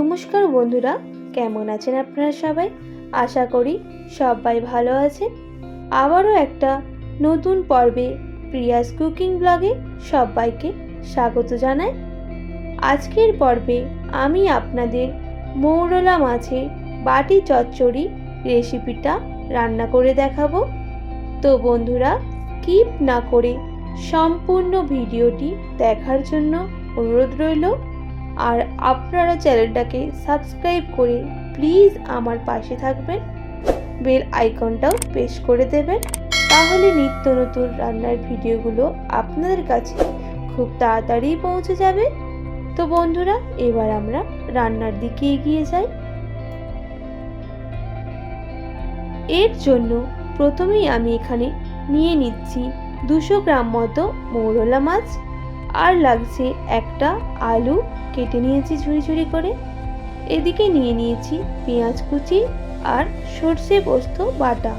নমস্কার বন্ধুরা, কেমন আছেন আপনারা সবাই? আশা করি সবাই ভালো আছেন। আবারও একটা নতুন পর্বে প্রিয়াস কুকিং ব্লগে সবাইকে স্বাগত জানাই। আজকের পর্বে আমি আপনাদের মৌরলা মাছের বাটি চচ্চড়ি রেসিপিটা রান্না করে দেখাবো। তো বন্ধুরা, স্কিপ না করে সম্পূর্ণ ভিডিওটি দেখার জন্য অনুরোধ রইল। আর আপনারা চ্যানেলটাকে সাবস্ক্রাইব করে প্লিজ আমার পাশে থাকবেন। বেল আইকনটাও প্রেস করে দেবেন। তাহলে নিত্য নতুন রান্নার ভিডিওগুলো আপনাদের কাছে খুব তাড়াতাড়ি পৌঁছে যাবে। তো বন্ধুরা, এবার আমরা রান্নার দিকে এগিয়ে যাই। এর জন্য প্রথমেই আমি এখানে নিয়ে নিচ্ছি দুশো গ্রাম মতো মৌরলা মাছ। আর লাগছে একটা আলু কেটে নিয়েছি ঝুড়ি ঝুড়ি করে। এদিকে নিয়ে নিয়েছি পেঁয়াজ কুচি আর সর্ষে পোস্ত বাটা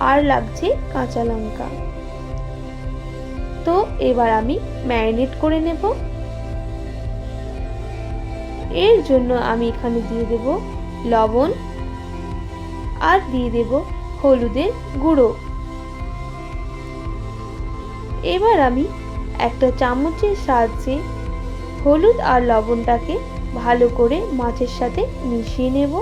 আর লাগছে কাঁচা লঙ্কা। তো এবার আমি ম্যারিনেট করে নেব। এর জন্য আমি এখানে দিয়ে দেব লবণ আর দিয়ে দেব হলুদের গুঁড়ো। এবার আমি একটা চামচের সাহায্যে হলুদ আর লবণটাকে ভালো করে মাছের সাথে মিশিয়ে নেব।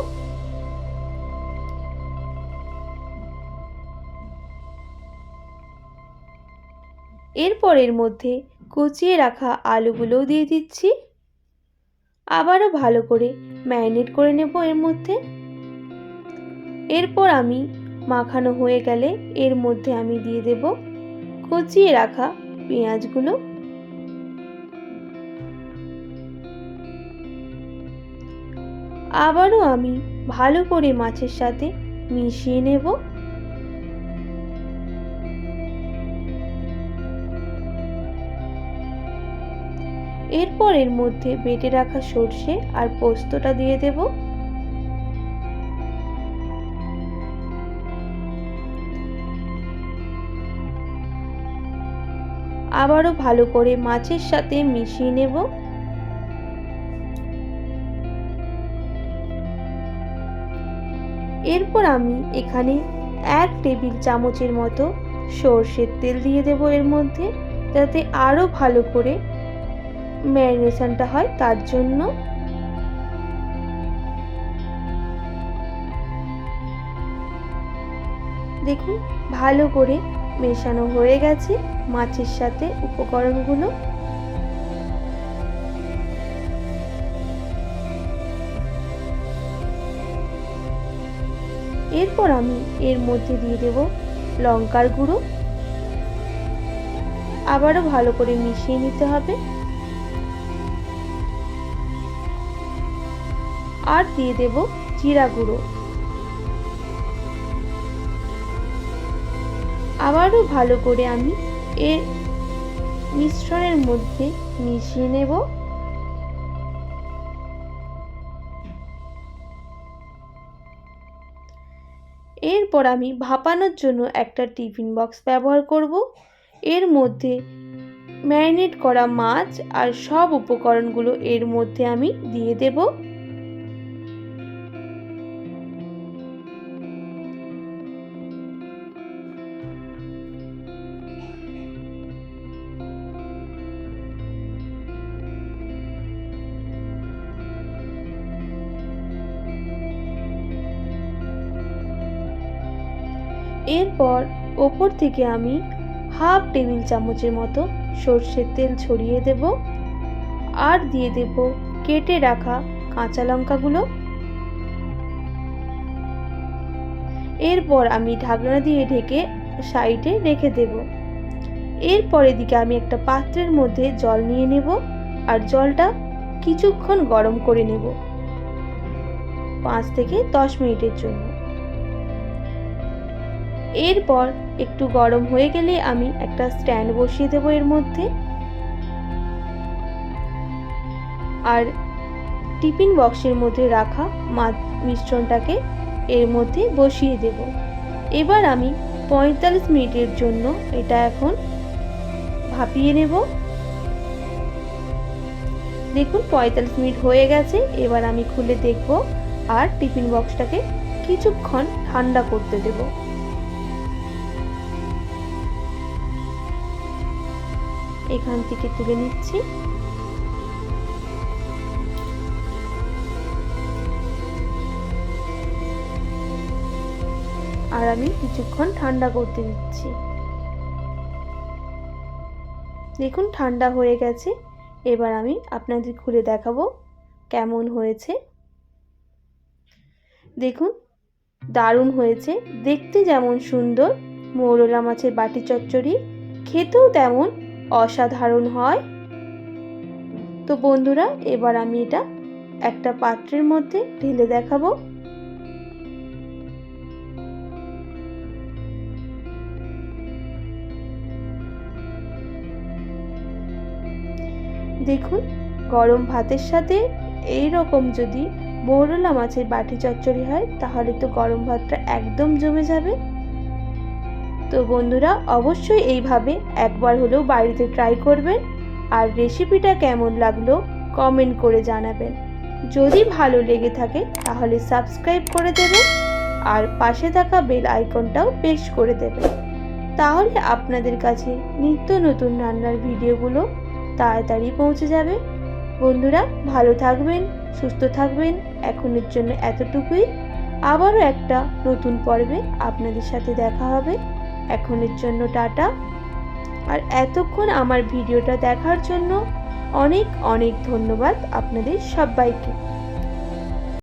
এরপর এর মধ্যে কুচিয়ে রাখা আলুগুলোও দিয়ে দিচ্ছি। আবারও ভালো করে ম্যারিনেট করে নেব এর মধ্যে। এরপর আমি মাখানো হয়ে গেলে এর মধ্যে আমি দিয়ে দেব কুচিয়ে রাখা পেঁয়াজগুলো। আবারও আমি ভালো করে মাছের সাথে মিশিয়ে নেব। এরপর এর মধ্যে বেটে রাখা সর্ষে আর পোস্তটা দিয়ে দেব। আবারও ভালো করে মাছের সাথে মিশিয়ে নেব। এরপর আমি এখানে এক টেবিল চামচের মতো সর্ষের তেল দিয়ে দেব এর মধ্যে, যাতে আরও ভালো করে ম্যারিনেশনটা হয় তার জন্য। দেখুন, ভালো করে মেশানো হয়ে গেছে মাছের সাথে উপকরণগুলো। এরপর আমি এর মধ্যে দিয়ে দেব লঙ্কার গুঁড়ো। আবারও ভালো করে মিশিয়ে নিতে হবে। আর দিয়ে দেব জিরা গুঁড়ো। আবারও ভালো করে আমি এর মিশ্রণের মধ্যে মিশিয়ে নেব। এরপর আমি ভাপানোর জন্য একটা টিফিন বক্স ব্যবহার করব। এর মধ্যে ম্যারিনেট করা মাছ আর সব উপকরণগুলো এর মধ্যে আমি দিয়ে দেব। এরপর ওপর থেকে আমি হাফ টেবিল চামচের মতো সর্ষের তেল ছড়িয়ে দেব আর দিয়ে দেব কেটে রাখা কাঁচা লঙ্কাগুলো। এরপর আমি ঢাকনা দিয়ে ঢেকে সাইডে রেখে দেব। এরপর এদিকে আমি একটা পাত্রের মধ্যে জল নিয়ে নেব আর জলটা কিছুক্ষণ গরম করে নেব। পাঁচ থেকে দশ মিনিটের জন্য। এরপর একটু গরম হয়ে গেলে আমি একটা স্ট্যান্ড বসিয়ে দেবো এর মধ্যে। আর টিফিন বক্সের মধ্যে রাখা মাছ মিশ্রণটাকে এর মধ্যে বসিয়ে দেব। এবার আমি পঁয়তাল্লিশ মিনিটের জন্য এটা এখন ভাপিয়ে নেব। দেখুন পঁয়তাল্লিশ মিনিট হয়ে গেছে, এবার আমি খুলে দেখব আর টিফিন বক্সটাকে কিছুক্ষণ ঠান্ডা করতে দেব। এখান থেকে তুলে নিচ্ছি। আর আমি কিছুক্ষণ ঠান্ডা করতে দিচ্ছি। দেখুন, ঠান্ডা হয়ে গেছে। এবার আমি আপনাদের খুলে দেখাবো কেমন হয়েছে। দেখুন, দারুণ হয়েছে। দেখতে যেমন সুন্দর। মৌরলা মাছের বাটি চচ্চড়ি, খেতেও তেমন অসাধারণ হয়। তো বন্ধুরা, এবার আমি এটা একটা পাত্রের মধ্যে ঢেলে দেখাবো। দেখুন, গরম ভাতের সাথে এই রকম যদি মৌরলা মাছের বাটি চচ্চড়ি হয়, তাহলে তো গরম ভাতটা একদম জমে যাবে। তো বন্ধুরা, অবশ্যই এইভাবে একবার হলেও বাড়িতে ট্রাই করবেন। আর রেসিপিটা কেমন লাগল কমেন্ট করে জানাবেন। যদি ভালো লেগে থাকে, তাহলে সাবস্ক্রাইব করে দেবেন আর পাশে থাকা বেল আইকনটাও প্রেস করে দেবেন। তাহলে আপনাদের কাছে নিত্য নতুন রান্নার ভিডিওগুলো তাড়াতাড়ি পৌঁছে যাবে। বন্ধুরা, ভালো থাকবেন, সুস্থ থাকবেন। এখনের জন্য এতটুকুই। আবারও একটা নতুন পর্বে আপনাদের সাথে দেখা হবে। এখনের জন্য টাটা। আর এতক্ষণ আমার ভিডিওটা দেখার জন্য অনেক অনেক ধন্যবাদ আপনাদের সবাইকে।